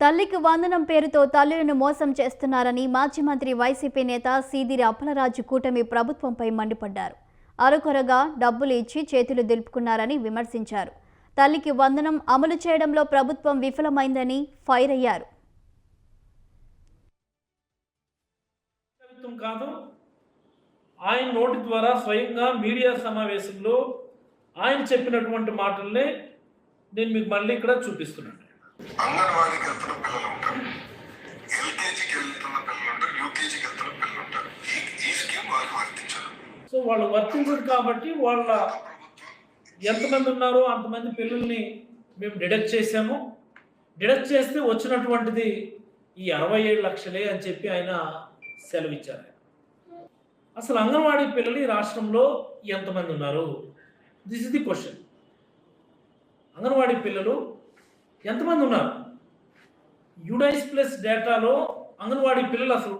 తల్లికి వందనం పేరుతో తల్లులను మోసం చేస్తున్నారని మాజీ మంత్రి వైసీపీ నేత సీదిరి అప్పలరాజు కూటమి ప్రభుత్వంపై మండిపడ్డారు. అరకొరగా డబ్బులు ఇచ్చి చేతులు దులుపుకున్నారని విమర్శించారు. తల్లికి వందనం అమలు చేయడంలో ప్రభుత్వం విఫలమైందని ఫైర్ అయ్యారు. కాదు ఆయన నోటి ద్వారా స్వయంగా మీడియా సమావేశంలో ఆయన చెప్పినటువంటి మాటల్ని నేను మీకు మళ్ళీ ఇక్కడ చూపిస్తున్నాను. అంగన్వాడీకి వెళ్తున్న పిల్లలు ఉంటారు. ఎల్కేజీకి వెళ్తున్న పిల్లలు ఉంటారు. యూకేజీకి వెళ్తున్న పిల్లలు ఉంటారు. ఈ ఈ స్కీమ్ వారికి వర్తించదు సో వాళ్ళు వర్తించదు కాబట్టి వాళ్ళ ఎంతమంది ఉన్నారో అంతమంది పిల్లల్ని మేము డిడక్ట్ చేసాము డిడక్ట్ చేస్తే వచ్చినటువంటిది ఈ అరవై ఏడు లక్షలే అని చెప్పి ఆయన సెలవిచ్చారు. అసలు అంగన్వాడీ పిల్లలు ఈ రాష్ట్రంలో ఎంతమంది ఉన్నారు? This is the question anganwadi పిల్లలు ఎంతమంది ఉన్నారు? యుడైస్ ప్లస్ డేటాలో అంగన్వాడీ పిల్లలు అసలు